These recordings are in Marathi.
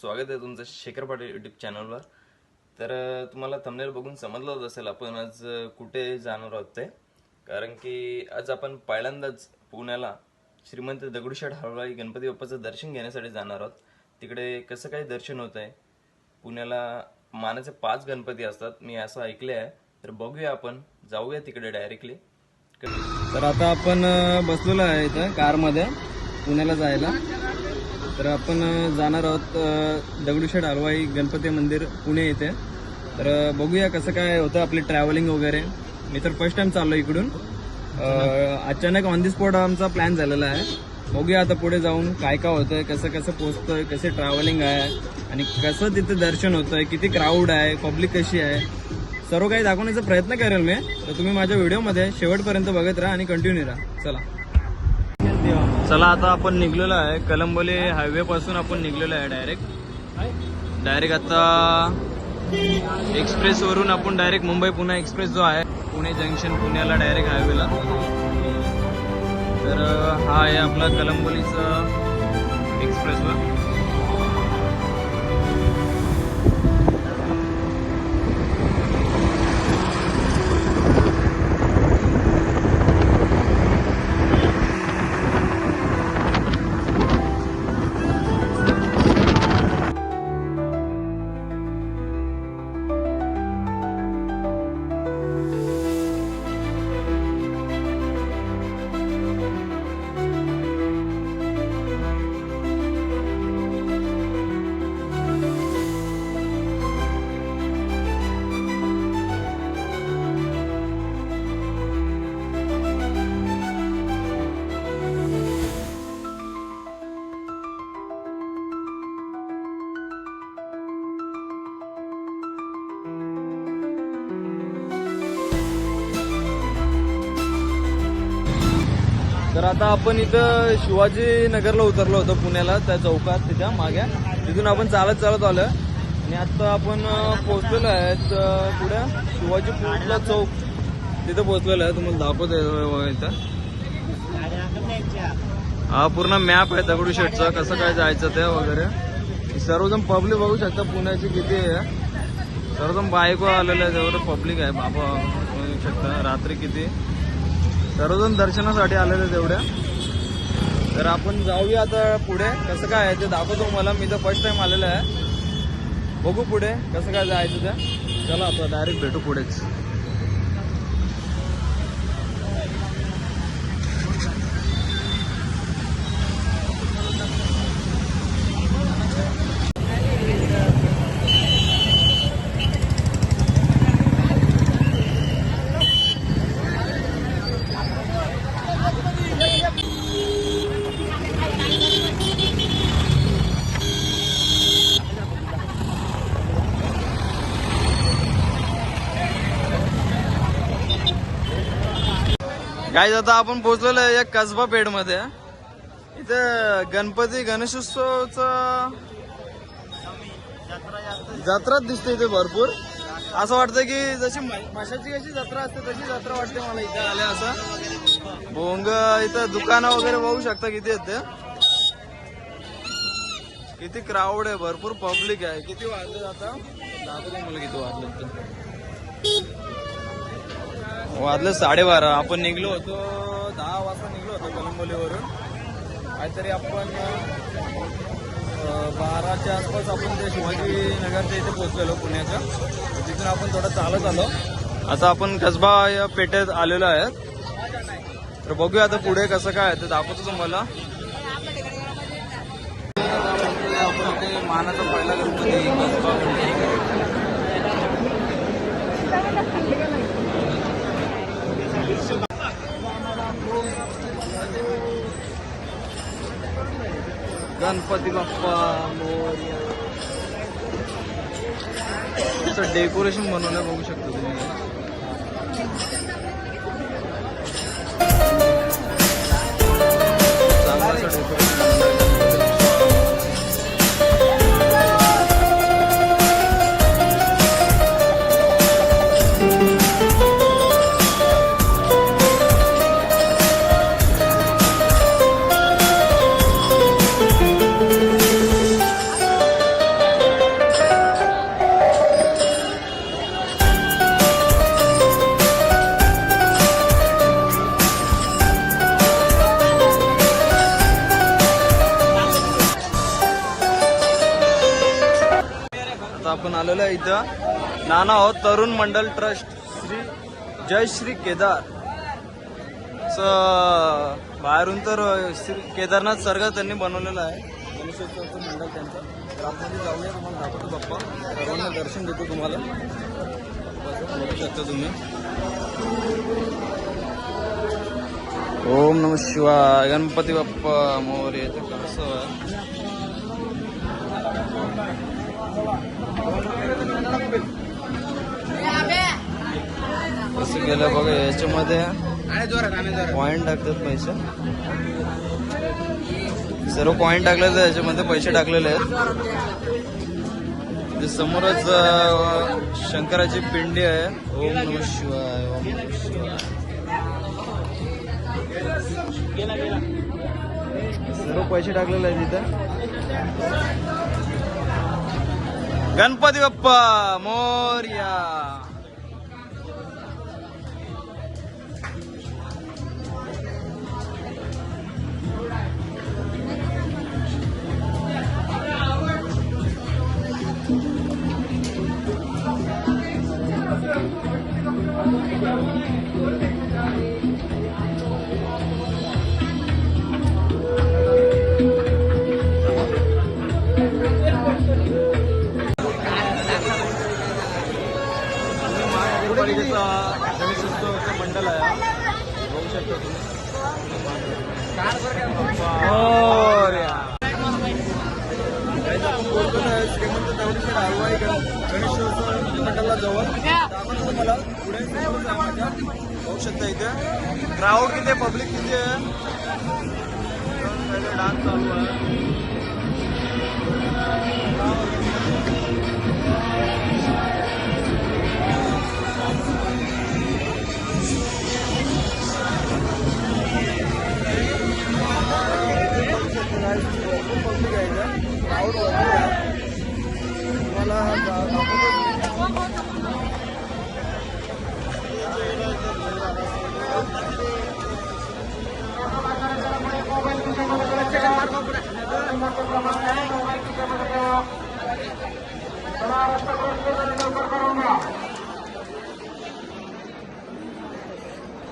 स्वागत आहे तुमचं शेखर पाटील युट्यूब चॅनलवर तर तुम्हाला थंबनेल बघून समजलंच असेल आपण आज कुठे जाणार आहोत ते. कारण की आज आपण पहिल्यांदाच पुण्याला श्रीमंत दगडूशेठ हलवाई गणपती बाप्पाचं दर्शन घेण्यासाठी जाणार आहोत. तिकडे कसं काय दर्शन होत आहे पुण्याला मानाचे पाच गणपती असतात. मी असं ऐकले आहे. तर बघूया आपण. जाऊया तिकडे डायरेक्टली तर आता आपण बसलेलो आहे इथं कारमध्ये पुण्याला जायला. तर आपण जाणार आहोत दगडूशेठ हलवाई गणपती मंदिर पुणे येथे तर बघूया कसं काय होतं आपली ट्रॅव्हलिंग वगैरे. मी तर फर्स्ट टाइम चाललो इकडून. अचानक ऑन दी स्पॉट आमचा प्लॅन झालेला आहे. बघूया आता पुढे जाऊन काय काय होतंय कसं कसं पोचतंय कसे ट्रॅव्हलिंग आहे आणि कसं तिथे दर्शन होतंय किती क्राऊड आहे पब्लिक कशी आहे. सर्व काही दाखवण्याचा प्रयत्न करेल मी. तर तुम्ही माझ्या व्हिडिओमध्ये शेवटपर्यंत बघत राहा आणि कंटिन्यू राहा. चला. चला आता आपण निघलेलो आहे. कलंबोली हायवे पासून आपण निघलेलो आहे डायरेक्ट डायरेक्ट आता एक्सप्रेस वरून आपण डायरेक्ट मुंबई पुणे एक्सप्रेस जो आहे पुणे जंक्शन पुण्याला डायरेक्ट हायवेला तर हा आहे आपला कलंबोलीचा एक्सप्रेसवर आता आपण इथं शिवाजी नगरला उतरलो होतो पुण्याला त्या चौकात तिच्यामागे. तिथून आपण चालत चालत आलो. आणि आता आपण पोहोचलेलो आहे तर पुढे शिवाजी पुतला चौक. तिथं पोहोचलेलो आहे. तुम्हाला दाखवत आहे इथं. हा पूर्ण मॅप आहे दगडूशेठचा कसं काय जायचं ते वगैरे. सर्वजण पब्लिक बघू शकता पुण्याची किती आहे. सर्वजण बायको आलेलं आहे तेवढं पब्लिक आहे. बाबा बघू शकता. रात्री किती? सर्वजण दर्शनासाठी आलेले तेवढ्या तर आपण जाऊया आता पुढे. कसं काय आहे ते दाखवतो मला मी तर फर्स्ट टाइम आलेलं आहे. बघू पुढे कसं काय जायचं ते. चला आता डायरेक्ट भेटू पुढेच. काय आता आपण पोहोचलेलो आहे एक कसबा पेठमध्ये इथं गणपती गणेशोत्सवचा जत्राच दिसते इथे भरपूर. असं वाटतं की जशी माशाची कशी जत्रा असते तशी जत्रा वाटते मला इथे आले असं. भोंग इथं दुकानं वगैरे बघू शकता किती येते किती क्राऊड आहे भरपूर पब्लिक आहे. किती वाजले आता? दाखवतो मला किती वाजले? वाजलं साडेबारा. आपण निघलो होतो दहा वाजता निघलो होतो कलंबोलीवरून. काहीतरी आपण बाराच्या आसपास आपण ते शिवाजी नगरच्या इथे पोहोचलेलो पुण्याच्या. तिथून आपण थोडं चालत आलो. आता आपण कसबा या पेठेत आलेलो आहेत. तर बघूया आता पुढे कसं काय ते दाखवतो तुम्हाला. आपण ते मानाचा पहिला गणपती. कसबा गणपती बाप्पा मोरया. डेकोरेशन बनवलं बघू शकतो तुम्ही. चांगलं आता आपण आलेलो आहे इथं. नाना आहोत तरुण मंडल ट्रस्ट श्री जय श्री केदार. बाहेरून तर श्री केदारनाथ सर्ग त्यांनी बनवलेलं आहे. गणेशोत्सवाचं मंडळ त्यांचं. तर जाऊया तुम्हाला दाखवतो बाप्पा सर्वांना दर्शन देतो तुम्हाला. बघू शकता तुम्ही. ओम नम शिवाय. गणपती बाप्पा मोर येतं कसं कसं गेलं बघा याच्यामध्ये पॉईंट टाकतात पैसे. सर्व पॉईंट टाकलेले आहेत, याच्यामध्ये पैसे टाकलेले आहेत. समोरच शंकराची पिंडी आहे. ओम नम शिवाय ओम नम शिवाय. सर्व पैसे टाकलेले आहेत इथं. गणपती बाप्पा मोर्या शकता तुम्ही श्रीमंत हलवाई गणेशोत्सव मंडळाला जवळ तुम्हाला पुढे शकता इथे क्राऊड किती आहे पब्लिक किती आहे डान्स चालू आहे पब्लिक आहे इथं. क्राऊड भरपूर आहे तुम्हाला दा- दाखवतो.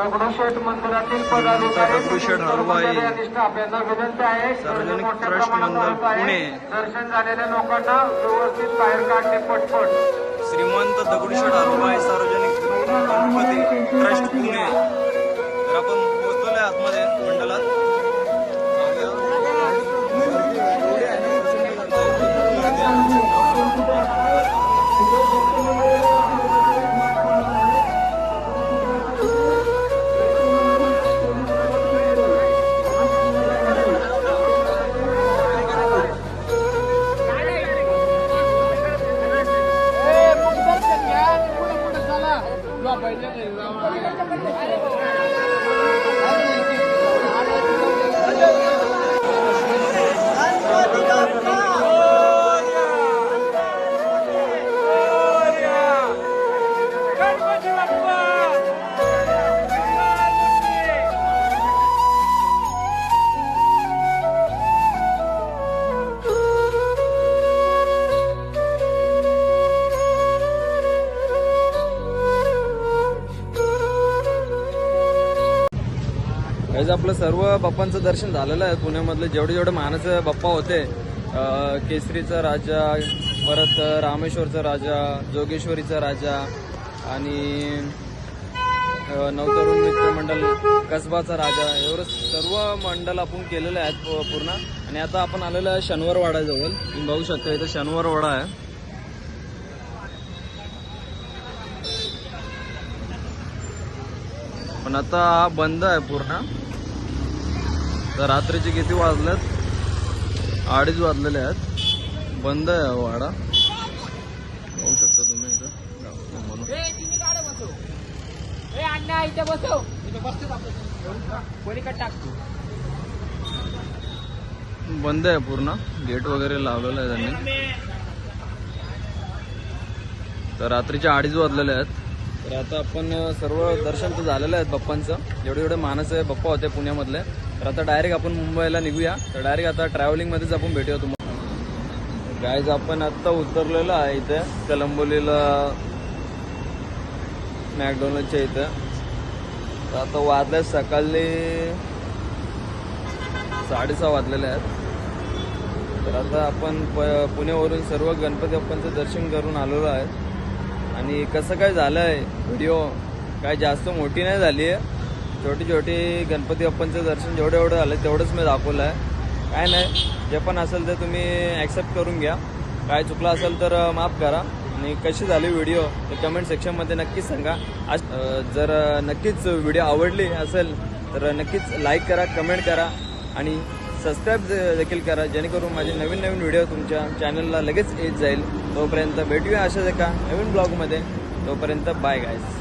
दगडूशेठ मंदिरातील पदाधिकारी दगडूशेठ हलवाई. विनंती आहे सार्वजनिक ट्रस्ट मंडळ. पुणे. दर्शन झालेल्या लोकांना व्यवस्थित बाहेर काढणे पटपट. श्रीमंत दगडूशेठ हलवाई सार्वजनिक गणपती ट्रस्ट पुणे. तर आपण पोहोचलेलो आहे आतमध्ये. आपलं सर्व बाप्पांचं दर्शन झालेलं आहे. पुण्यामधले जेवढे जेवढे मानाचे बाप्पा होते केसरीचा राजा परत रामेश्वरचा राजा जोगेश्वरीचा राजा आणि नवतरुण मित्रमंडल कसबाचा राजा एवढं सर्व मंडळ आपण केलेले आहेत पूर्ण. आणि आता आपण आलेलं आहे शनिवारवाड्याजवळ. तुम्ही बघू शकता इथं शनिवारवाडा आहे. पण आता बंद आहे पूर्ण. तर रात्रीचे किती वाजलेत? अडीच वाजलेले आहेत. बंद आहे वाडा. बघू शकता तुम्ही इथं? बंद आहे पूर्ण. गेट वगैरे लावलेलं आहे त्यांनी. तर रात्रीचे अडीच वाजलेले आहेत. तर आता आपण सर्व दर्शन तर झालेलं आहेत बाप्पांचं. जेवढे जेवढे मानस आहे बाप्पा होते पुण्यामधले. तर आता डायरेक्ट आपण मुंबईला निघूया. तर डायरेक्ट आता ट्रॅव्हलिंगमध्येच आपण भेटूया तुम्हाला. गायज आपण आत्ता उतरलेलो आहे इथे कलंबोलीला मॅकडोनल्डच्या इथं. तर आता वाजल्या सकाळी साडेसहा वाजलेले आहेत. तर आता आपण प पुण्यावरून सर्व गणपती बाप्पांचं दर्शन करून आलेलो आहे. आणि कसं काय झालं आहे व्हिडिओ काय जास्त मोठी नाही झाली आहे छोटी छोटी गणपती बाप्पांचं दर्शन जेवढं एवढं झालं तेवढंच मी दाखवलं आहे. काय नाही जे पण असेल ते तुम्ही ॲक्सेप्ट करून घ्या. काय चुकलं असेल तर माफ करा. आणि कशी झाली व्हिडिओ ते कमेंट सेक्शनमध्ये नक्कीच सांगा. आज जर नक्कीच व्हिडिओ आवडली असेल तर नक्कीच लाईक करा कमेंट करा. आणि सबस्क्राईब देखील करा जेणेकरून माझे नवीन नवीन व्हिडिओ तुमच्या चॅनलला लगेच येत जाईल. तोपर्यंत भेटूया अशाच एका नवीन ब्लॉगमध्ये तोपर्यंत बाय गायस